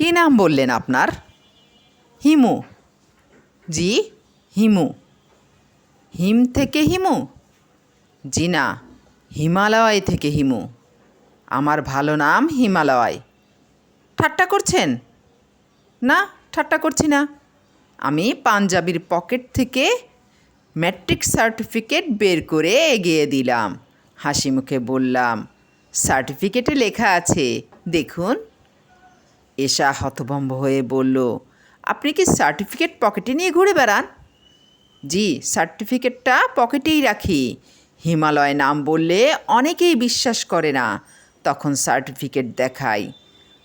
কী নাম বললেন আপনার? হিমু। জি, হিমু। হিম থেকে হিমু? জি না, হিমালয় থেকে হিমু। আমার ভালো নাম হিমালয়। ঠাট্টা করছেন? না, ঠাট্টা করছি না। আমি পাঞ্জাবির পকেট থেকে ম্যাট্রিক সার্টিফিকেট বের করে এগিয়ে দিলাম। হাসি মুখে বললাম, সার্টিফিকেটে লেখা আছে, দেখুন। এশা হতভম্ব হয়ে বলল, আপনি কি সার্টিফিকেট পকেটে নিয়ে ঘুরে বেড়ান? জি, সার্টিফিকেটটা পকেটেই রাখি। হিমালয় নাম বললে অনেকেই বিশ্বাস করে না, তখন সার্টিফিকেট দেখাই।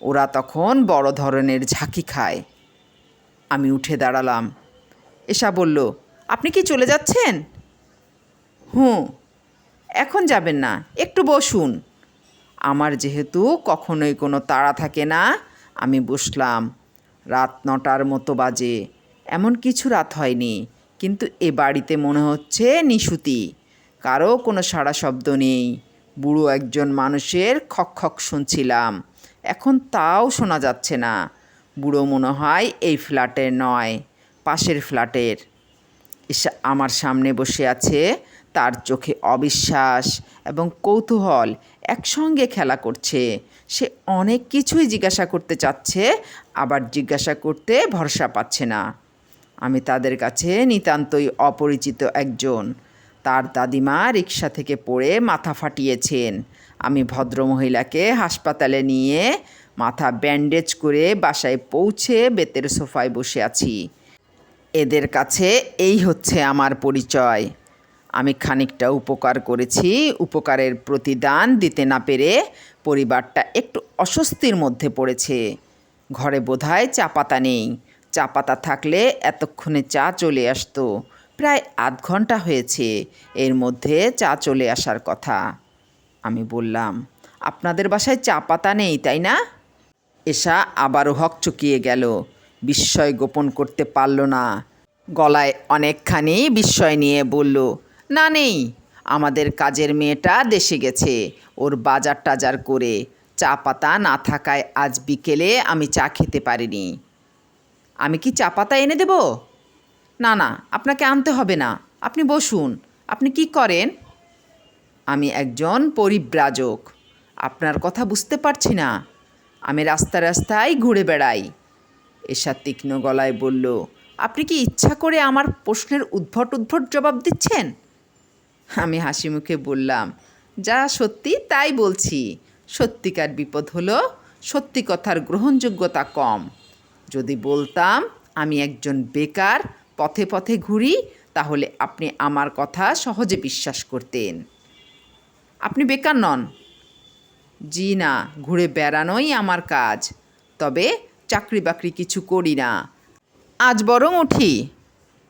ওরা তখন বড় ধরনের ঝাঁকি খায়। আমি উঠে দাঁড়ালাম। এসা বলল, আপনি কি চলে যাচ্ছেন? হুঁ, এখন যাবেন না, একটু বসুন। আমার যেহেতু কখনোই কোনো তাড়া থাকে না আমি বসলাম। রাত নটার মতো বাজে। এমন কিছু রাত হয়নি, কিন্তু এ বাড়িতে মনে হচ্ছে নিশুতি। কারও কোনো সাড়া শব্দ নেই। বুড়ো একজন মানুষের খক খক শুনছিলাম। এখন তাও শোনা যাচ্ছে না। বুড়ো মনে হয় এই ফ্ল্যাটের নয়, পাশের ফ্ল্যাটের। এসে আমার সামনে বসে আছে, তার চোখে অবিশ্বাস এবং কৌতূহল একসঙ্গে খেলা করছে। সে অনেক কিছুই জিজ্ঞাসা করতে চাচ্ছে, আবার জিজ্ঞাসা করতে ভরসা পাচ্ছে না। আমি তাদের কাছে নিতান্তই অপরিচিত একজন। তার দাদিমা রিক্সা থেকে পড়ে মাথা ফাটিয়েছেন। আমি ভদ্রমহিলাকে হাসপাতালে নিয়ে মাথা ব্যান্ডেজ করে বাসায় পৌঁছে বেতের সোফায় বসে আছি। এদের কাছে এই হচ্ছে আমার পরিচয়। আমি খানিকটা উপকার করেছি, উপকারের প্রতিদান দিতে না পেরে পরিবারটা একটু অস্বস্তির মধ্যে পড়েছে। ঘরে বোধহয় চা পাতা নেই। চা পাতা থাকলে এতক্ষণে চা চলে আসতো। প্রায় আধ ঘণ্টা হয়েছে। এর মধ্যে চা চলে আসার কথা। আমি বললাম, আপনাদের বাসায় চা পাতা নেই, তাই না? এসা আবারও হকচকিয়ে গেল। বিস্ময় গোপন করতে পারল না। গলায় অনেকখানি বিস্ময় নিয়ে বলল, না নেই। আমাদের কাজের মেয়েটা দেশে গেছে। ওর বাজার টাজার করে চা পাতা না থাকায় আজ বিকেলে আমি চা খেতে পারিনি। আমি কি চা পাতা এনে দেব? না না, আপনাকে আনতে হবে না। আপনি বসুন। আপনি কি করেন? আমি একজন পরিব্রাজক। আপনার কথা বুঝতে পারছি না। আমি রাস্তা রাস্তায় ঘুরে বেড়াই। এসা তীক্ষ্ণ গলায় বলল, আপনি কি ইচ্ছা করে আমার প্রশ্নের উদ্ভট উদ্ভট জবাব দিচ্ছেন? আমি হাসি মুখে বললাম, যা সত্যি তাই বলছি। সত্যিকার বিপদ হলো সত্যি কথার গ্রহণযোগ্যতা কম। যদি বলতাম আমি একজন বেকার, পথে পথে ঘুরি, তাহলে আপনি আমার কথা সহজে বিশ্বাস করতেন। আপনি বেকার নন। জি না, ঘুরে বেড়ানোই আমার কাজ। তবে চাকরি বাকরি কিছু করি না। আজ বরং উঠি।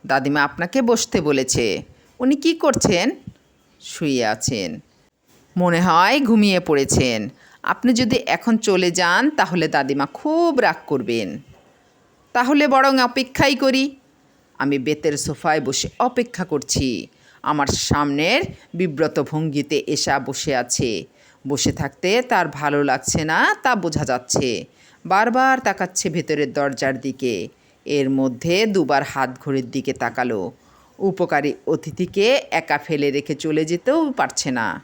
দাদিমা আপনাকে বসতে বলেছে। উনি কি করছেন? শুয়ে আছেন। মনে হয় ঘুমিয়ে পড়েছেন। আপনি যদি এখন চলে যান, তাহলে দাদিমা খুব রাগ করবেন। তাহলে বরং অপেক্ষাই করি। আমি বেতের সোফায় বসে অপেক্ষা করছি। আমার সামনের বিব্রত ভঙ্গিতে এসা বসে আছে। বসে থাকতে তার ভালো লাগছে না, তা বোঝা যাচ্ছে। বারবার তাকাচ্ছে ভেতরের দরজার দিকে। এর মধ্যে দুবার হাত ঘড়ির দিকে তাকালো। উপকারী অতিথিকে একা ফেলে রেখে চলে যেতেও পারছে না।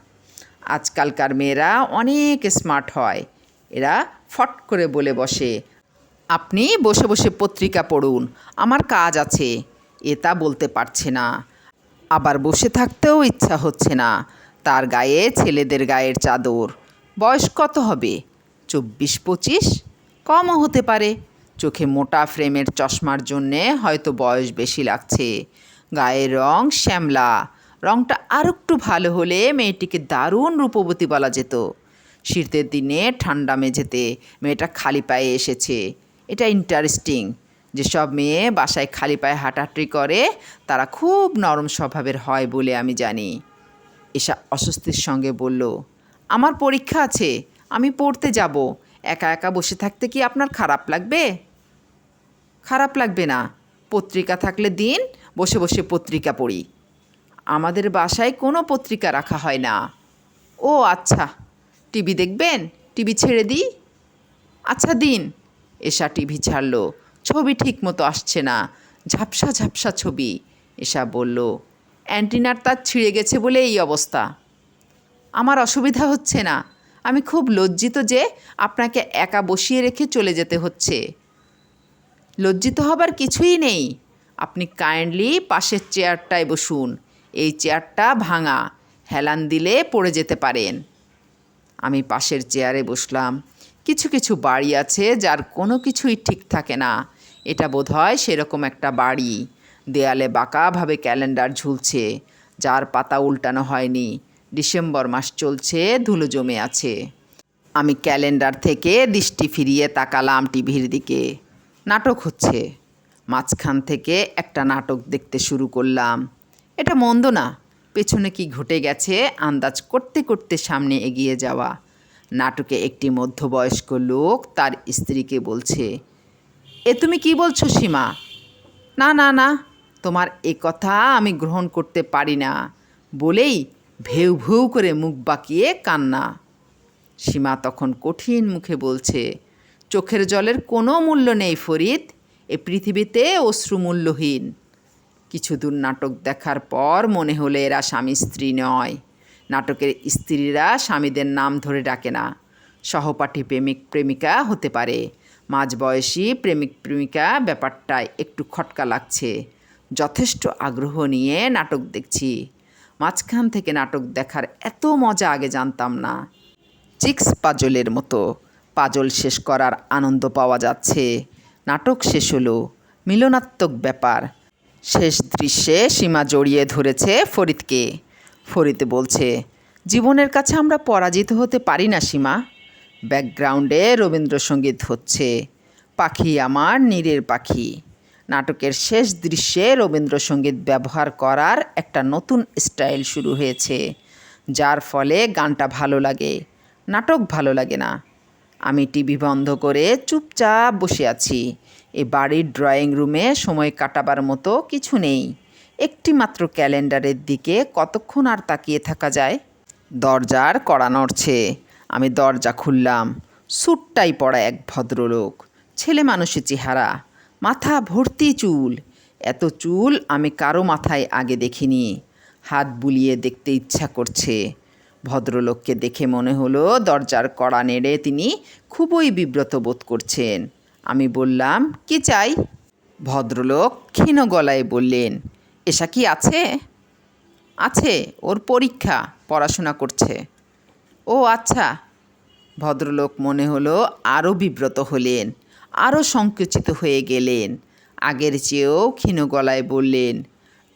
আজকালকার মেয়েরা অনেক স্মার্ট হয়। এরা ফট করে বলে বসে, আপনি বসে বসে পত্রিকা পড়ুন, আমার কাজ আছে। এটা বলতে পারছে না। আবার বসে থাকতেও ইচ্ছা হচ্ছে না। তার গায়ে ছেলেদের গায়ের চাদর। বয়স কত হবে? চব্বিশ পঁচিশ? কমও হতে পারে। চোখে মোটা ফ্রেমের চশমার জন্যে হয়তো বয়স বেশি লাগছে। গায়ের রং শ্যামলা। রংটা আর একটু ভালো হলে মেয়েটিকে দারুণ রূপবতী বলা যেত। শীতের দিনে ঠান্ডা মেঝেতে মেয়েটা খালি পায়ে এসেছে। এটা ইন্টারেস্টিং যেসব মেয়ে বাসায় খালি পায়ে হাঁটাহাঁটি করে, তারা খুব নরম স্বভাবের হয় বলে আমি জানি। এসা অস্বস্তির সঙ্গে বলল, আমার পরীক্ষা আছে, আমি পড়তে যাব। একা একা বসে থাকতে কি আপনার খারাপ লাগবে? খারাপ লাগবে না। পত্রিকা থাকলে দিন বসে বসে পত্রিকা পড়ি। আমাদের বাসায় কোনো পত্রিকা রাখা হয় না। ও আচ্ছা টিভি দেখবেন? টিভি ছেড়ে দিই? আচ্ছা দিন, এসা টিভি ছাড়লো। ছবি ঠিক মতো আসছে না। ঝাপসা ঝাপসা ছবি, এসা বলল। অ্যান্টিনার তার ছিঁড়ে গেছে বলে এই অবস্থা। আমার অসুবিধা হচ্ছে না। আমি খুব লজ্জিত যে আপনাকে একা বসিয়ে রেখে চলে যেতে হচ্ছে। লজ্জিত হবার কিছুই নেই। আপনি কাইন্ডলি পাশের চেয়ারটায় বসুন। এই চেয়ারটা ভাঙা। হেলান দিলে পড়ে যেতে পারেন। আমি পাশের চেয়ারে বসলাম। কিছু কিছু বাড়ি আছে যার কোনো কিছুই ঠিক থাকে না। এটা বোধহয় সেরকম একটা বাড়ি। দেয়ালে বাঁকাভাবে ক্যালেন্ডার ঝুলছে। যার পাতা উল্টানো হয়নি। ডিসেম্বর মাস চলছে, ধুলো জমে আছে। আমি ক্যালেন্ডার থেকে দৃষ্টি ফিরিয়ে তাকালাম টিভির দিকে। নাটক হচ্ছে। মাঝখান থেকে একটা নাটক দেখতে শুরু করলাম। এটা মন্দ না, পেছনে কি ঘটে গেছে, আন্দাজ করতে করতে সামনে এগিয়ে যাওয়া। নাটকে একটি মধ্যবয়স্ক লোক তার স্ত্রীকে বলছে, এ তুমি কি বলছো সীমা? না না না, তোমার এ কথা আমি গ্রহণ করতে পারি না। বলেই ভেউ ভেউ করে মুখ বাঁকিয়ে কান্না। সীমা তখন কঠিন মুখে বলছে, চোখের জলের কোনো মূল্য নেই ফরিদ এ পৃথিবীতে অশ্রু মূল্যহীন কিছু দূর নাটক দেখার পর মনে হলো এরা স্বামী স্ত্রী নয়। নাটকের স্ত্রীরা স্বামীদের নাম ধরে ডাকে না। সহপাঠী প্রেমিক প্রেমিকা হতে পারে। মাঝবয়সী প্রেমিক প্রেমিকা ব্যাপারটায় একটু খটকা লাগছে। যথেষ্ট আগ্রহ নিয়ে নাটক দেখছি। মাঝখান থেকে নাটক দেখার এত মজা আগে জানতাম না। চিক্স পাজলের মতো পাজল শেষ করার আনন্দ পাওয়া যাচ্ছে। নাটক শেষ হলো। মিলনাত্মক ব্যাপার। শেষ দৃশ্যে সীমা জড়িয়ে ধরেছে ফরিদকে। ফরিদ বলছে, জীবনের কাছে আমরা পরাজিত হতে পারি না, সীমা। ব্যাকগ্রাউন্ডে রবীন্দ্রসঙ্গীত হচ্ছে, পাখি আমার নীরের পাখি। নাটকের শেষ দৃশ্যে রবীন্দ্রসঙ্গীত ব্যবহার করার একটা নতুন স্টাইল শুরু হয়েছে, যার ফলে গানটা ভালো লাগে। নাটক ভালো লাগে না। আমি টিভি বন্ধ করে চুপচাপ বসে আছি। এ বাড়ির ড্রয়িং রুমে সময় কাটাবার মতো কিছু নেই। একটি মাত্র ক্যালেন্ডারের দিকে কতক্ষণ আর তাকিয়ে থাকা যায়? দরজার কড়া নড়ছে। আমি দরজা খুললাম। স্যুটটাই পড়া এক ভদ্রলোক। ছেলে মানুষের চেহারা। মাথা ভর্তি চুল। এত চুল আমি কারও মাথায় আগে দেখিনি। হাত বুলিয়ে দেখতে ইচ্ছা করছে। ভদ্রলোককে দেখে মনে হলো দরজার কড়া নেড়ে তিনি খুবই বিব্রত বোধ করছেন। আমি বললাম, কি চাই? ভদ্রলোক ক্ষীণ গলায় বললেন, এসা কি আছে? আছে, ওর পরীক্ষা, পড়াশোনা করছে। ও আচ্ছা। ভদ্রলোক মনে হলো আরও বিব্রত হলেন, আরও সংকুচিত হয়ে গেলেন। আগের চেয়েও ক্ষীণ গলায় বললেন,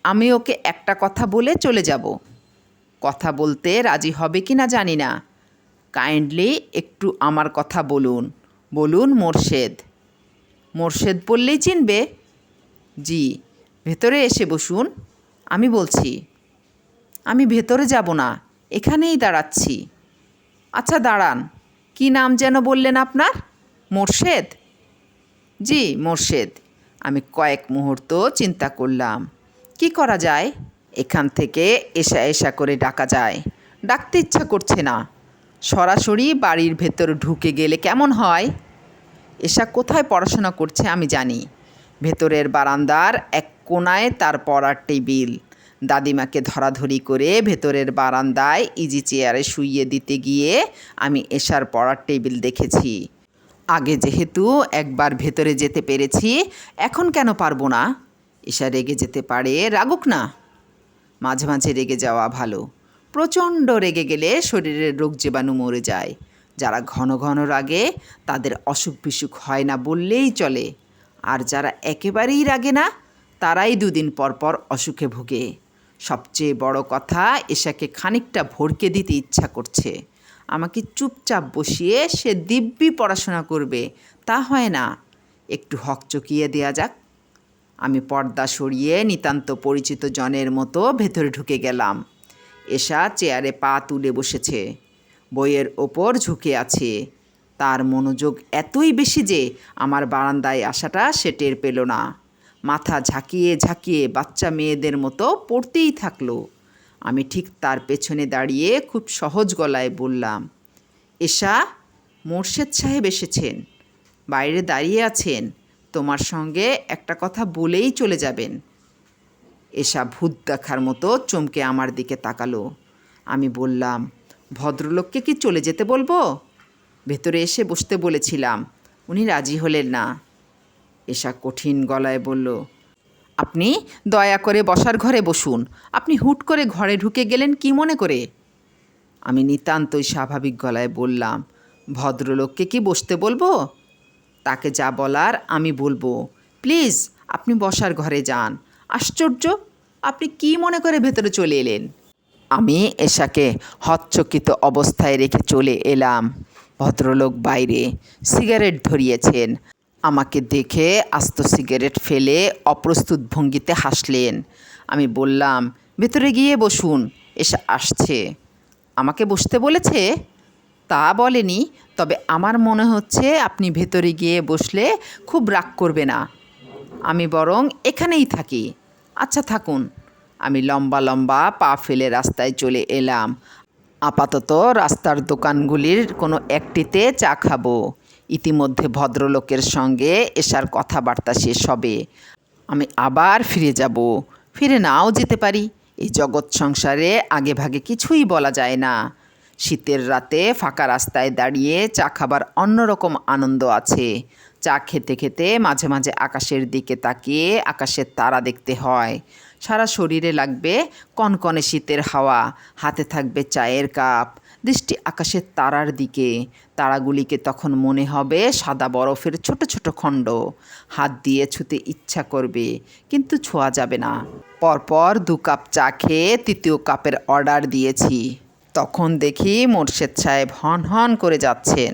আমি ওকে একটা কথা বলে চলে যাব। কথা বলতে রাজি হবে কি না জানি না। কাইন্ডলি একটু আমার কথা বলুন বলুন মোর্শেদ। মোর্শেদ বললেই চিনবে। জি, ভেতরে এসে বসুন, আমি বলছি। আমি ভেতরে যাব না, এখানেই দাঁড়াচ্ছি। আচ্ছা দাঁড়ান, কি নাম যেন বললেন আপনার? মোর্শেদ? জি, মোর্শেদ। আমি কয়েক মুহূর্ত চিন্তা করলাম, কি করা যায়? এখান থেকে এসা এসা করে ডাকা যায়। ডাকতে ইচ্ছা করছে না। সরাসরি বাড়ির ভেতর ঢুকে গেলে কেমন হয়? এসা কোথায় পড়াশোনা করছে আমি জানি। ভেতরের বারান্দার এক কোনায় তার পড়ার টেবিল। দাদিমাকে ধরাধরি করে ভেতরের বারান্দায় ইজি চেয়ারে শুইয়ে দিতে গিয়ে আমি এশার পড়ার টেবিল দেখেছি। আগে যেহেতু একবার ভেতরে যেতে পেরেছি, এখন কেন পারব না? এশা রেগে যেতে পারে, রাগুক না। মাঝে মাঝে রেগে যাওয়া ভালো। প্রচণ্ড রেগে গেলে শরীরের রোগ জীবাণু মরে যায়। যারা ঘন ঘন রাগে, তাদের অসুখ বিসুখ হয় না বললেই চলে। আর যারা একেবারেই রাগে না, তারাই দুদিন পর পর অসুখে ভোগে। সবচেয়ে বড় কথা, এশাকে খানিকটা ভরকে দিতে ইচ্ছা করছে। আমাকে চুপচাপ বসিয়ে সে দিব্যি পড়াশোনা করবে। তা হয় না। একটু হকচকিয়ে দেয়া যাক। আমি পর্দা সরিয়ে নিতান্ত পরিচিত জনের মতো ভেতরে ঢুকে গেলাম। এশা চেয়ারে পা তুলে বসেছে। বইয়ের ওপর ঝুঁকে আছে। তার মনোযোগ এতই বেশি যে আমার বারান্দায় আসাটা সে টের পেল না। মাথা ঝাঁকিয়ে ঝাঁকিয়ে বাচ্চা মেয়েদের মতো পড়তেই থাকল। আমি ঠিক তার পেছনে দাঁড়িয়ে খুব সহজ গলায় বললাম, এশা, মোর্শেদ সাহেব এসেছেন। বাইরে দাঁড়িয়ে আছেন। তোমার সঙ্গে একটা কথা বলেই চলে যাবেন। এসা ভূত দেখার মতো চমকে আমার দিকে তাকালো। আমি বললাম, ভদ্রলোককে কি চলে যেতে বলব? ভেতরে এসে বসতে বলেছিলাম, উনি রাজি হলেন না। এসা কঠিন গলায় বলল, আপনি দয়া করে বসার ঘরে বসুন। আপনি হুট করে ঘরে ঢুকে গেলেন কি মনে করে? আমি নিতান্তই স্বাভাবিক গলায় বললাম, ভদ্রলোককে কি বসতে বলব? তাকে যা বলার আমি বলব। প্লিজ, আপনি বসার ঘরে যান। আশ্চর্য, আপনি কি মনে করে ভেতরে চলে এলেন? আমি এশাকে হচ্চকিত অবস্থায় রেখে চলে এলাম। ভদ্রলোক বাইরে সিগারেট ধরিয়েছেন। আমাকে দেখে আস্ত সিগারেট ফেলে অপ্রস্তুত ভঙ্গিতে হাসলেন। আমি বললাম, ভেতরে গিয়ে বসুন, এসে আসছে। আমাকে বসতে বলেছে? তা বলেনি, তবে আমার মনে হচ্ছে আপনি ভেতরে গিয়ে বসলে খুব রাগ করবে না। আমি বরং এখানেই থাকি। আচ্ছা থাকুন। আমি লম্বা লম্বা পা ফেলে রাস্তায় চলে এলাম। আপাতত রাস্তার দোকানগুলির কোনো একটিতে চা খাব। ইতিমধ্যে ভদ্রলোকের সঙ্গে এসার কথাবার্তা শেষ হবে। আমি আবার ফিরে যাব। ফিরে নাও যেতে পারি। এই জগৎ সংসারে আগে ভাগে কিছুই বলা যায় না। শীতের রাতে ফাঁকা রাস্তায় দাঁড়িয়ে চা খাবার অন্যরকম আনন্দ আছে। চা খেতে খেতে মাঝে মাঝে আকাশের দিকে তাকিয়ে আকাশের তারা দেখতে হয়। সারা শরীরে লাগবে কনকনে শীতের হাওয়া, হাতে থাকবে চায়ের কাপ, দৃষ্টি আকাশের তারার দিকে। তারাগুলিকে তখন মনে হবে সাদা বরফের ছোট ছোট খণ্ড। হাত দিয়ে ছুতে ইচ্ছা করবে, কিন্তু ছোঁয়া যাবে না। পরপর দু কাপ চা খেয়ে তৃতীয় কাপের অর্ডার দিয়েছি। তখন দেখি মোর্শেদ সাহেব হন হন করে যাচ্ছেন।